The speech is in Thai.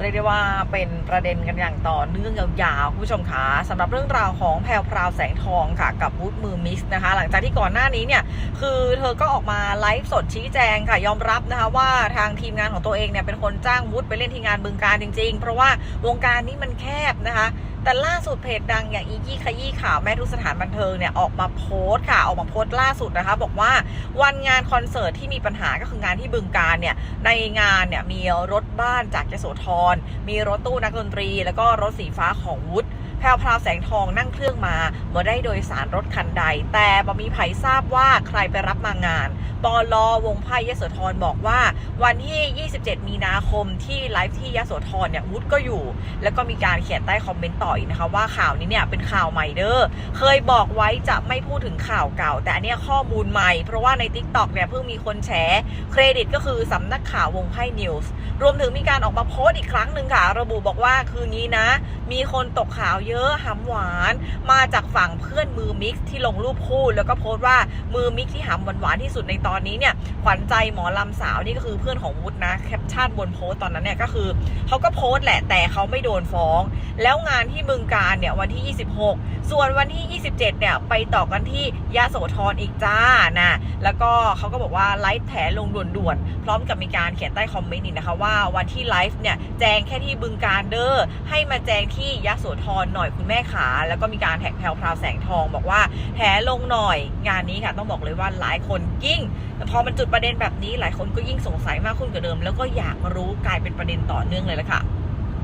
เรียกได้ว่าเป็นประเด็นกันอย่างต่อเนื่องยาวๆคุณผู้ชมคะสำหรับเรื่องราวของแพรวพราวแสงทองค่ะ กับวูธมือมิสนะคะ หลังจากที่ก่อนหน้านี้เนี่ย คือเธอก็ออกมาไลฟ์สดชี้แจงค่ะยอมรับนะคะ ว่าทางทีมงานของตัวเองเนี่ยเป็นคนจ้างวุฒิไปเล่นที่งานบึงการจริงๆ เพราะว่าวงการนี้มันแคบนะคะ แต่ล่าสุดเพจดังอย่างอีกี้ขยี้ข่าวแม่ทุกสถานบันเทิงเนี่ยออกมาโพสต์ค่ะ ออกมาโพสต์ล่าสุดนะคะ บอกว่าวันงานคอนเสิร์ตที่มีปัญหาก็คืองานที่บึงการเนี่ยในงานเนี่ยมีรถบ้านจากยโสธรมีรถตู้นักดนตรี แล้วก็รถสีฟ้าของวุฒิแพรวพราวแสงทองนั่งเครื่องมาบ่ได้โดยสารรถคันใด แต่บ่มีไผทราบว่าใครไปรับมางานปอลอวงไพ่ยโสธรบอกว่า วันที่ 27 มีนาคมที่ไลฟ์ที่ยโสธรเนี่ยวุฒิก็อยู่ แล้วก็มีการเขียนใต้คอมเมนต์ต่ออีกนะคะว่าข่าวนี้เนี่ยเป็นข่าวใหม่เด้อ เคยบอกไว้จะไม่พูดถึงข่าวเก่า แต่อันนี้ข้อมูลใหม่ เพราะว่าใน t ิ k t o k เนี่ยเพิ่งมีคนแชร์เครดิตก็คือสำนักข่าววงไพ่นิวส์รวมถึงมีการออกมาโพสต์อีกครั้งหนึ่งค่ะ ระบุบอกว่าคืองี้นะ มีคนตกข่าวเยอะหำหวาน มาจากฝั่งเพื่อนมือมิกซ์ที่ลงรูปคู่ แล้วก็โพสต์ว่ามือมิกซ์ที่หำหวานๆที่สุดในตอนนี้เนี่ยขวัญใจหมอลำสาวนี่ก็คือเพื่อนของวุฒินะแคปชั่นบนโพสต์ตอนนั้นเนี่ยก็คือเขาก็โพสต์แหละแต่เขาไม่โดนฟ้อง แล้วงานที่บึงการเนี่ยวันที่ 26 ส่วนวันที่ 27 เนี่ยไปต่อกันที่ยะโสธรอีกจ้านะแล้วก็เขาก็บอกว่าไลฟ์แถลงด่วนๆ พร้อมกับมีการเขียนใต้คอมเมนต์นี่นะคะว่าวันที่ไลฟ์เนี่ยแจงแค่ที่บึงการเด้อให้มาแจงที่ยะโสธรหน่อยคุณแม่ขา แล้วก็มีการแท็กแพรวพราวแสงทอง บอกว่าแถลงหน่อยงานนี้ค่ะต้องบอกเลยว่าหลายคนยิ่งพอมันจุดประเด็นแบบนี้หลายคนก็ยิ่งสงสัยมากขึ้นกว่าเดิม แล้วก็อยากรู้กลายเป็นประเด็นต่อเนื่องเลยละค่ะ